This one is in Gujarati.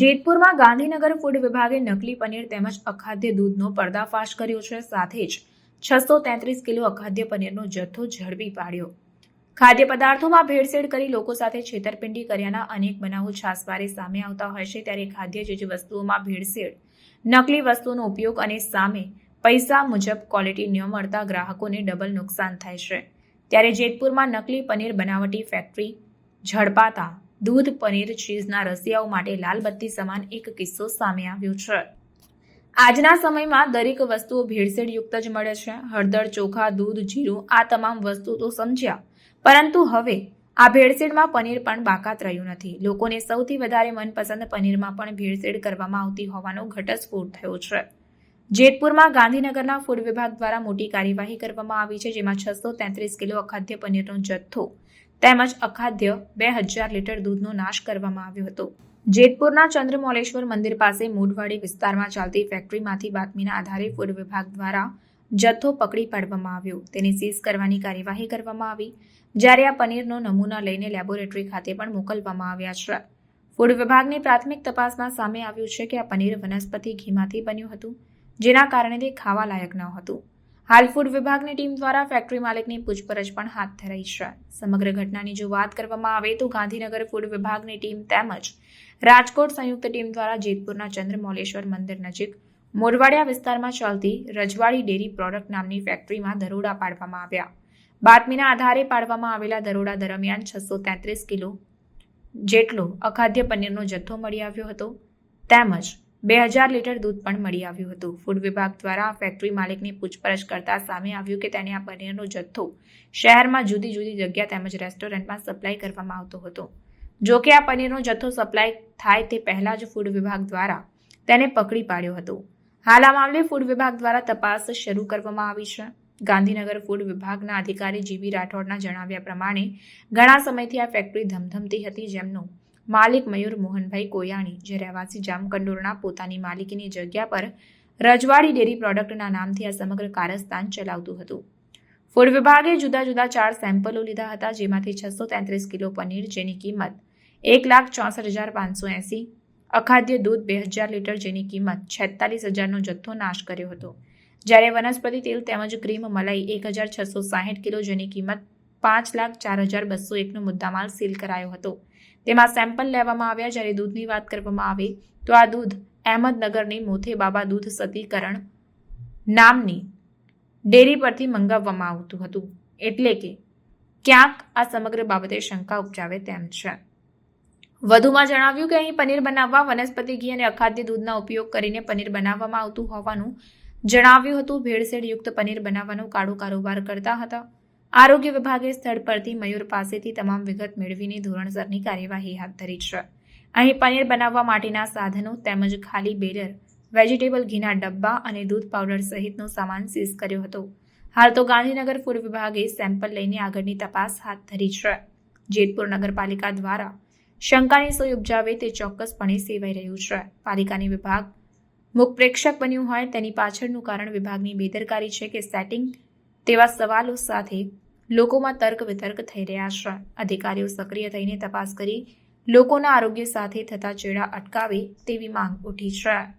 જેતપુરમાં ગાંધીનગર ફૂડ વિભાગે નકલી પનીર તેમજ અખાદ્ય દૂધનો પર્દાફાશ કર્યો છે. સાથે જ છસો તેત્રીસ કિલો અખાદ્ય પનીરનો જથ્થો ઝડપી પાડ્યો. ખાદ્ય પદાર્થોમાં ભેળસેળ કરી લોકો સાથે છેતરપિંડી કર્યાના અનેક બનાવો છાસવારે સામે આવતા હોય છે. ત્યારે ખાદ્ય જેવી વસ્તુઓમાં ભેળસેળ, નકલી વસ્તુઓનો ઉપયોગ અને સામે પૈસા મુજબ ક્વોલિટી ન મળતા ગ્રાહકોને ડબલ નુકસાન થાય છે. ત્યારે જેતપુરમાં નકલી પનીર બનાવટી ફેક્ટરી ઝડપાતા દૂધ, પનીર, ચીઝના રસિયાઓ માટે લાલબત્તી સમાન એક કિસ્સો સામે આવ્યો છે. આજના સમયમાં દરેક વસ્તુઓ ભેળસેળયુક્ત જ મળે છે. હળદર, ચોખા, દૂધ, જીરું, આ તમામ વસ્તુ તો સમજ્યા. પરંતુ હવે આ ભેળસેળમાં પનીર પણ બાકાત રહ્યું નથી. લોકોને સૌથી વધારે મનપસંદ પનીરમાં પણ ભેળસેળ કરવામાં આવતી હોવાનો ઘટસ્ફોટ થયો છે. જેતપુરમાં ગાંધીનગરના ફૂડ વિભાગ દ્વારા મોટી કાર્યવાહી કરવામાં આવી છે, જેમાં છસો તેત્રીસ કિલો અખાદ્ય પનીરનો જથ્થો તેમજ અખાદ્ય બે હજાર લીટર દૂધનો નાશ કરવામાં આવ્યો હતો. જેતપુરના ચંદ્રમોલેશ્વર મંદિર પાસે મૂઢવાડી વિસ્તારમાં ચાલતી ફેક્ટરીમાંથી બાતમીના આધારે ફૂડ વિભાગ દ્વારા જથ્થો પકડી પાડવામાં આવ્યો. તેને સીઝ કરવાની કાર્યવાહી કરવામાં આવી. જ્યારે આ પનીરનો નમૂના લઈને લેબોરેટરી ખાતે પણ મોકલવામાં આવ્યા છે. ફૂડ વિભાગની પ્રાથમિક તપાસમાં સામે આવ્યું છે કે આ પનીર વનસ્પતિ ઘીમાંથી બન્યું હતું, જેના કારણે તે ખાવા લાયક ન હતું. હાલ ફૂડ વિભાગની ટીમ દ્વારા ફેક્ટરી માલિકની પૂછપરછ પણ હાથ ધરાઈ છે. સમગ્ર ઘટનાની જો વાત કરવામાં આવે તો ગાંધીનગર ફૂડ વિભાગની ટીમ તેમજ રાજકોટ સંયુક્ત ટીમ દ્વારા જેતપુરના ચંદ્રમૌલેશ્વર મંદિર નજીક મોરવાડિયા વિસ્તારમાં ચાલતી રજવાડી ડેરી પ્રોડક્ટ નામની ફેક્ટરીમાં દરોડા પાડવામાં આવ્યા. બાતમીના આધારે પાડવામાં આવેલા દરોડા દરમિયાન છસો તેત્રીસ કિલો જેટલો અખાદ્ય પનીરનો જથ્થો મળી આવ્યો હતો. તેમજ બે હજાર લીટર દૂધ પણ મળી આવ્યું હતું. ફૂડ વિભાગ દ્વારા ફેક્ટરી માલિકની પૂછપરછ કરતા સામે આવ્યું કે તેને આ પનીરનો જથ્થો શહેરમાં જુદી જુદી જગ્યા તેમજ રેસ્ટોરન્ટમાં સપ્લાય કરવામાં આવતો હતો. જો કે આ પનીરનો જથ્થો સપ્લાય થાય તે પહેલાં જ ફૂડ વિભાગ દ્વારા તેને પકડી પાડ્યો હતો. હાલ આ મામલે ફૂડ વિભાગ દ્વારા તપાસ શરૂ કરવામાં આવી છે. ગાંધીનગર ફૂડ વિભાગના અધિકારી જીબી રાઠોડના જણાવ્યા પ્રમાણે, ઘણા સમયથી આ ફેક્ટરી ધમધમતી હતી, જેમનો માલિક મયુર મોહનભાઈ કોયાણી, જે રહેવાસી જામકંડોરના પોતાની માલિકીની જગ્યા પર રજવાડી ડેરી પ્રોડક્ટના નામથી આ સમગ્ર કારસ્તાન ચલાવતું હતું. ફૂડ વિભાગે જુદા જુદા ચાર સેમ્પલો લીધા હતા, જેમાંથી છસો તેત્રીસ કિલો પનીર, જેની કિંમત એક લાખ ચોસઠ હજાર પાંચસો એંસી, અખાદ્ય દૂધ બે હજાર લીટર, જેની કિંમત છેતાલીસ હજારનો જથ્થો નાશ કર્યો હતો. જ્યારે વનસ્પતિ તેલ તેમજ ક્રીમ મલાઈ એક હજાર છસો સાહીઠ કિલો, જેની કિંમત પાંચ લાખ ચાર હજાર બસો એકનો મુદ્દામાલ સીલ કરાયો હતો. તેમાં સેમ્પલ લેવામાં આવ્યા જ્યારે દૂધની વાત કરવામાં આવે તો આ દૂધ અહેમદનગરની મોથે બાબા દૂધ સતીકરણ નામની ડેરી પરથી મંગાવવામાં આવતું હતું. એટલે કે ક્યાંક આ સમગ્ર બાબતે શંકા ઉપજાવે તેમ છે. વધુમાં જણાવ્યું કે અહીં પનીર બનાવવા, વનસ્પતિ ઘી અને અખાદ્ય દૂધના ઉપયોગ કરીને પનીર બનાવવામાં આવતું હોવાનું જણાવ્યું હતું. ભેળસેળયુક્ત પનીર બનાવવાનો કાળો કારોબાર કરતા હતા. આરોગ્ય વિભાગે સ્થળ પરથી મયુર પાસેથી તમામ વિગત મેળવીને ધોરણસરની કાર્યવાહી હાથ ધરી છે. અહીં પનીર બનાવવા માટેના સાધનો તેમજ ખાલી બેરર, વેજીટેબલ ઘીના ડબ્બા અને દૂધ પાવડર સહિતનો સામાન સીઝ કર્યો હતો. હાલ તો ગાંધીનગર ફૂડ વિભાગે સેમ્પલ લઈને આગળની તપાસ હાથ ધરી છે. જેતપુર નગરપાલિકા દ્વારા શંકાની સોય ઉપજાવે તે ચોક્કસપણે સેવાઈ રહ્યું છે. પાલિકાની વિભાગ મુખ પ્રેક્ષક બન્યું હોય તેની પાછળનું કારણ વિભાગની બેદરકારી છે કે સેટિંગ તેવા સવાલો સાથે લોકોમાં તર્ક વિતર્ક થઈ રહ્યા છે. અધિકારીઓ સક્રિય થઈને તપાસ કરી લોકોના આરોગ્ય સાથે થતા ચેડા અટકાવે તેવી માંગ ઉઠી છે.